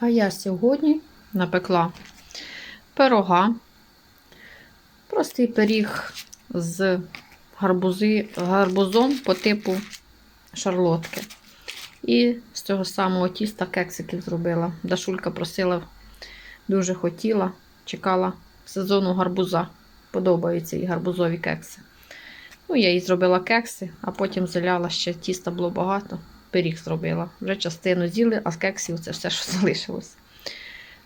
А я сьогодні напекла пирога. Простий пиріг з гарбузи, гарбузом по типу шарлотки. І з цього самого тіста кексиків зробила. Дашулька просила, дуже хотіла, чекала сезону гарбуза. Подобаються їй гарбузові кекси. Ну, я їй зробила кекси, а потім заляла ще тіста було багато. Пиріг зробила. Вже частину з'їли, а з кексів це все, що залишилось.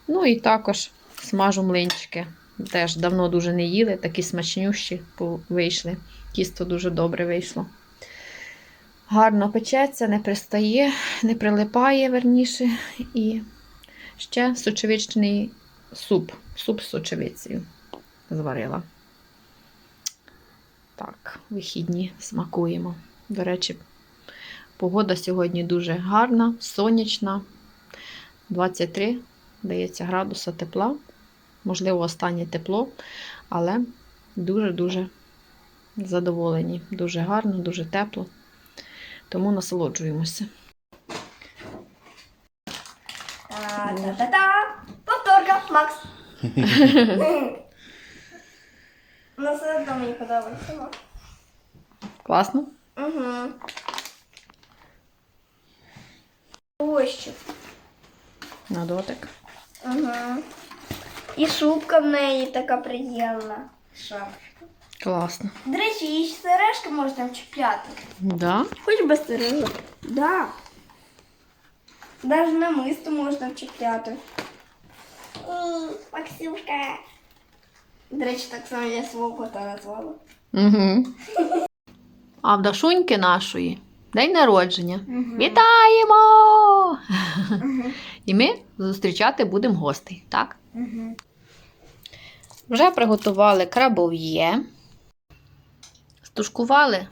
Ну і також смажу млинчики. Теж давно дуже не їли, такі смачнющі вийшли. Тісто дуже добре вийшло. Гарно печеться, не пристає, не прилипає верніше. І ще сочевичний суп. Суп з сочевицею зварила. Так, вихідні смакуємо. До речі, погода сьогодні дуже гарна, сонячна. 23, дається, градуса тепла. Можливо, останнє тепло, але дуже-дуже задоволені. Дуже гарно, дуже тепло. Тому насолоджуємося. Та-та-та! Повторка, Макс. Ну, все одно мені подобається. Класно? Угу. Ось. На дотик. Угу. І шубка в неї така приємна. Шапка. Класно. До речі, її ще сережки можна вчіпляти. Да? Хоч без сережок. Да. Навіть намисто можна вчіпляти. Максюшка. До речі, так само я свого кота назвала. Угу. А в Дашуньки нашої день народження. Вітаємо! І ми зустрічати будемо гостей, так? Угу. Вже приготували крабов'є, стушкували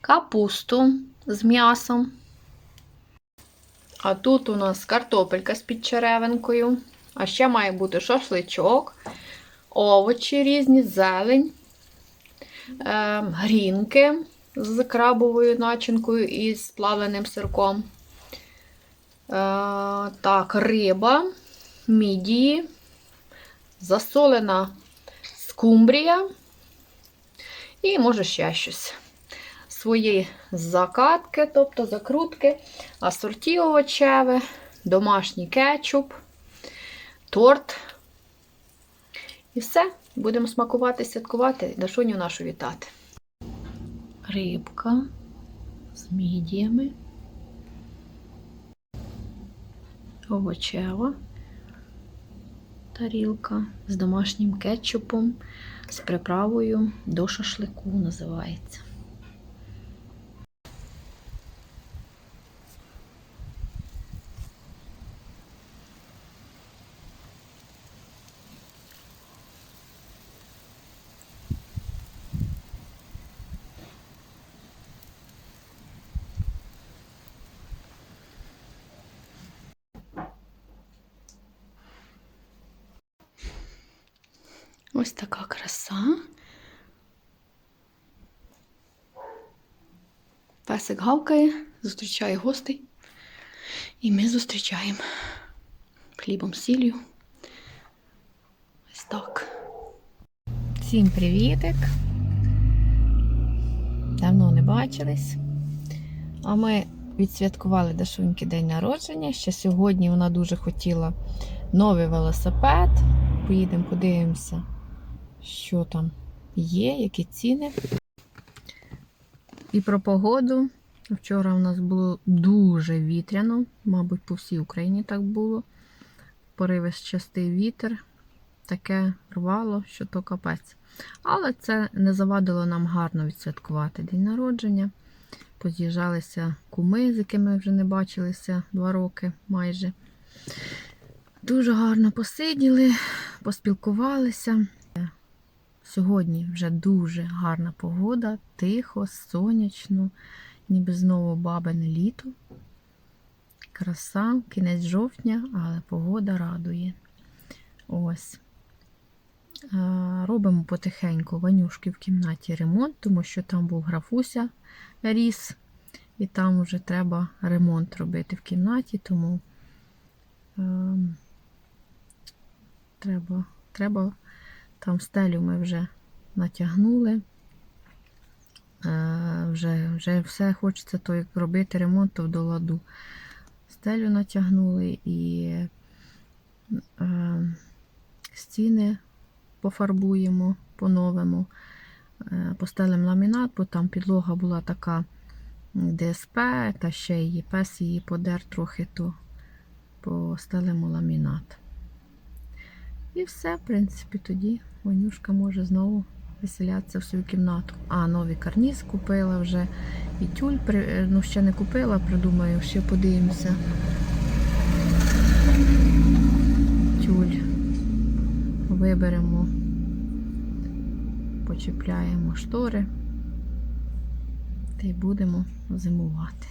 капусту з м'ясом. А тут у нас картопелька з підчеревинкою. А ще має бути шашличок, овочі різні, зелень, е, грінки з крабовою начинкою і з плавленим сирком. Е, так, риба, мідії, засолена скумбрія і може ще щось. Свої закатки, тобто закрутки, асорті овочеве, домашній кетчуп, торт. І все, будемо смакувати, святкувати, Дашуню нашу вітати. Рибка з мідіями, овочева тарілка з домашнім кетчупом, з приправою до шашлику називається. Ось така краса. Песик гавкає, зустрічає гостей. І ми зустрічаємо хлібом сіллю. Ось так. Всім привітик. Давно не бачились. А ми відсвяткували Дашуньки день народження. Ще сьогодні вона дуже хотіла новий велосипед. Поїдемо, подивимося що там є, які ціни. І про погоду. Вчора у нас було дуже вітряно, мабуть, по всій Україні так було. Поривищастий вітер, таке рвало, що то капець. Але це не завадило нам гарно відсвяткувати день народження. Поз'їжджалися куми, з якими вже не бачилися два роки майже. Дуже гарно посиділи, поспілкувалися. Сьогодні вже дуже гарна погода, тихо, сонячно, ніби знову бабине літо. Краса, кінець жовтня, але погода радує. Ось. Робимо потихеньку ванюшки в кімнаті ремонт, тому що там був графуся ріс, і там вже треба ремонт робити в кімнаті, тому Ем, треба, треба там стелю ми вже натягнули. Е, вже, вже все хочеться то як робити ремонт, то до ладу. Стелю натягнули і е, стіни пофарбуємо по-новому. Е, Постелимо ламінат, бо там підлога була така ДСП, та ще її пес її подер трохи, то постелимо ламінат. І все, в принципі, тоді Ванюшка може знову веселятися в свою кімнату. А, новий карніз купила вже. І тюль, ну ще не купила, придумаю, ще подивимося. Тюль виберемо, почіпляємо штори та й будемо зимувати.